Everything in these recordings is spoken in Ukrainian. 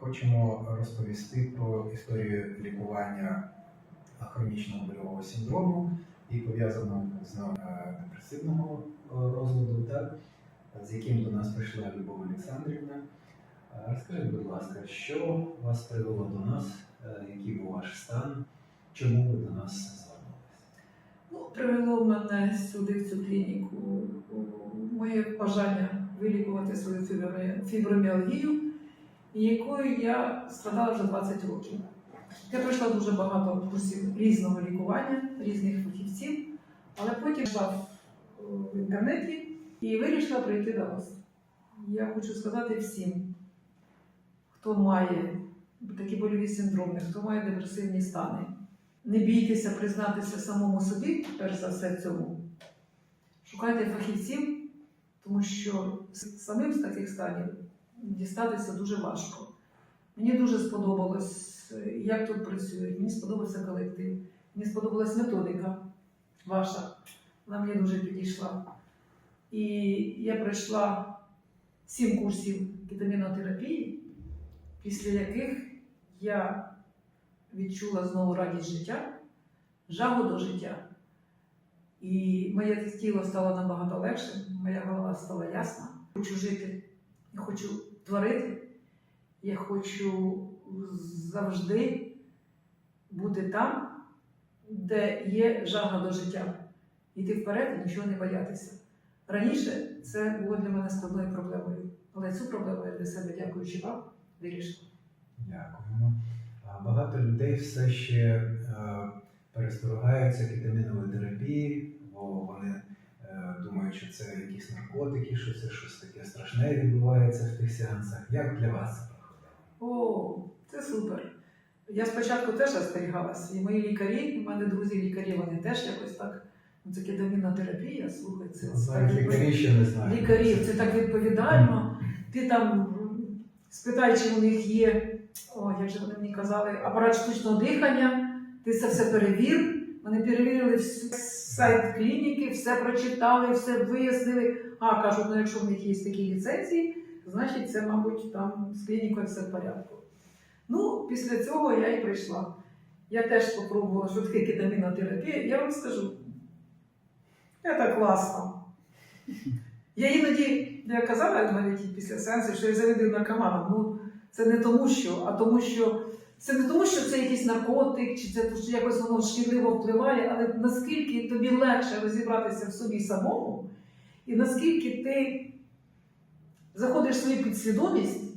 хочемо розповісти про історію лікування хронічного больового синдрому і пов'язаного з е, депресивного е, розладу, так, з яким до нас прийшла Любов Олександрівна. Е, Розкажіть, будь ласка, що вас привело до нас, який був ваш стан, чому ви до нас звернулися? Ну, привело мене сюди, в цю клініку, моє бажання вилікувати свою фіброміалгію, якою я страдала вже 20 років. Я пройшла дуже багато курсів різного лікування, різних фахівців, але потім йшла в, в інтернеті і вирішила прийти до вас. Я хочу сказати всім, хто має такі больові синдроми, хто має депресивні стани. Не бійтеся признатися самому собі, перш за все, цьому. Шукайте фахівців, тому що самим з таких станів дістатися дуже важко. Мені дуже сподобалось, як тут працюють, мені сподобався колектив, мені сподобалась методика ваша. Вона мені дуже підійшла. І я пройшла сім курсів кетамінотерапії, після яких я відчула знову радість життя, жагу до життя. І моє тіло стало набагато легшим, моя голова стала ясна. Хочу жити, хочу творити, я хочу завжди бути там, де є жага до життя. Йти вперед і нічого не боятися. Раніше це було для мене складною проблемою, але цю проблему я для себе, дякуючи вам, вирішила. Дякуємо. Багато людей все ще е, пересторогаються кетамінової терапії, бо вони е, думають, що це якісь наркотики, що це щось таке страшне відбувається в тих сеансах. Як для вас це проходило? О, це супер. Я спочатку теж остерігалася, і мої лікарі, у мене друзі лікарі, вони теж якось так. Ну, це кетамінотерапія, слухай, це Зараз так лікарі ще не знають. лікарів, це так відповідально. Ти там спитай, чи у них є, о, як же вони мені казали, апарат штучного дихання, ти це все перевір. Вони перевірили сайт клініки, все прочитали, все вияснили. А кажуть, ну якщо в них є такі ліцензії, значить це, мабуть, там з клінікою все в порядку. Ну, після цього я і прийшла. Я теж спробувала, що таке кетамінотерапія. Я вам скажу, це класно. Я іноді, я казала навіть після сеансу, що я завидую наркоманам. Ну, це не тому, що, а тому, що це не тому, що це якийсь наркотик, чи це що якось воно шкідливо впливає, але наскільки тобі легше розібратися в собі самому, і наскільки ти заходиш в свою підсвідомість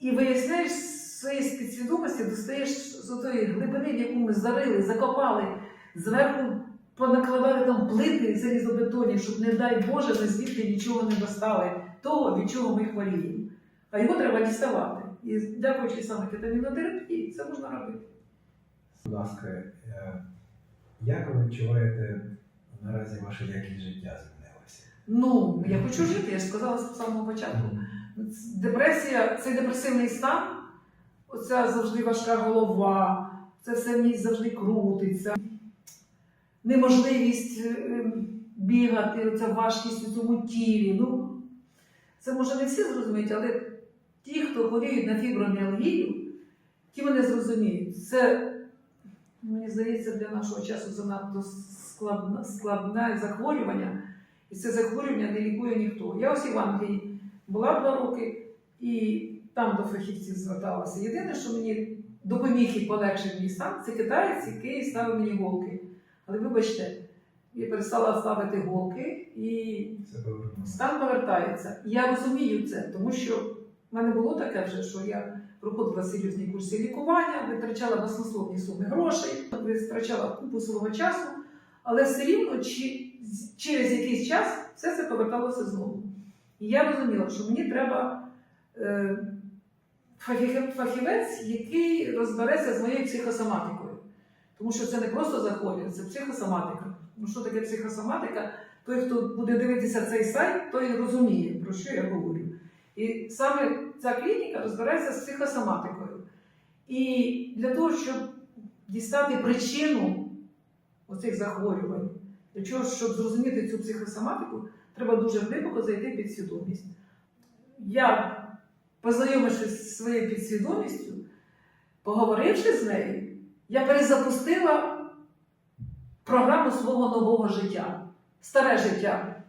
і виясняєш своєї підсвідомості, достаєш з тої глибини, в яку ми зарили, закопали, зверху понакладали там плити залізобетонні, щоб, не дай Боже, ми звідти нічого не достали, того, від чого ми хворіємо. А його треба діставати. І дякуючи саме кетамінотерапії, це можна робити. Будь ласка, е, як ви відчуваєте наразі ваша якість життя змінилася? Ну, я хочу жити, я ж сказала з самого початку. Депресія це депресивний стан, оця завжди важка голова, це все ній завжди крутиться. Неможливість е, бігати, оця важкість у цьому тілі. Ну, це може не всі зрозуміють, але ті, хто хворіють на фіброміалгію, ті мене зрозуміють. Це, мені здається, для нашого часу занадто складне, складне захворювання. І це захворювання не лікує ніхто. Я ось в Англії була два роки і там до фахівців зверталася. Єдине, що мені допоміг і полегшив мій стан, це китаєць, який ставив мені голки. Але вибачте, я перестала ставити голки і стан повертається. І Я розумію це, тому що в мене було таке вже, що я проходила серйозні курси лікування, витрачала баснословні суми грошей, витрачала купу свого часу, але все рівно чи, через якийсь час все це поверталося знову. І я розуміла, що мені треба е, фахівець, який розбереться з моєю психосоматикою. Тому що це не просто захворювання, це психосоматика. Ну що таке психосоматика? Той, хто буде дивитися цей сайт, той розуміє, про що я говорю. І саме ця клініка розбирається з психосоматикою. І для того, щоб дістати причину оцих захворювань, для чого, щоб зрозуміти цю психосоматику, треба дуже глибоко зайти під свідомість. Я познайомившись зі своєю підсвідомістю, поговоривши з нею, я перезапустила програму свого нового життя, старе життя.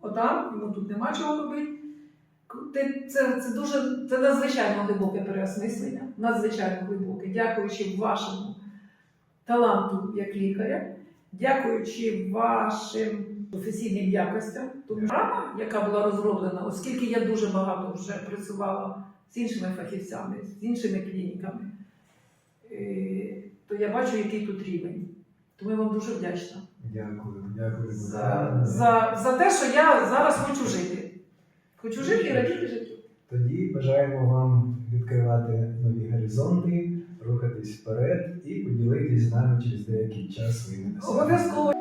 Отам, йому тут нема чого робити. Ти- Це, це дуже це надзвичайно глибоке переосмислення, надзвичайно глибоке, дякуючи вашому таланту як лікаря, дякуючи вашим професійним якостям. Тому програма, яка була розроблена, оскільки я дуже багато вже працювала з іншими фахівцями, з іншими клініками, е, то я бачу, який тут рівень. Тому я вам дуже вдячна Дякую, дякую за, за, за те, що я зараз хочу жити. Хочу жити і радіти життю. Тоді бажаємо вам відкривати нові горизонти, рухатись вперед і поділитись з нами через деякий час своїми досягненнями. Обов'язково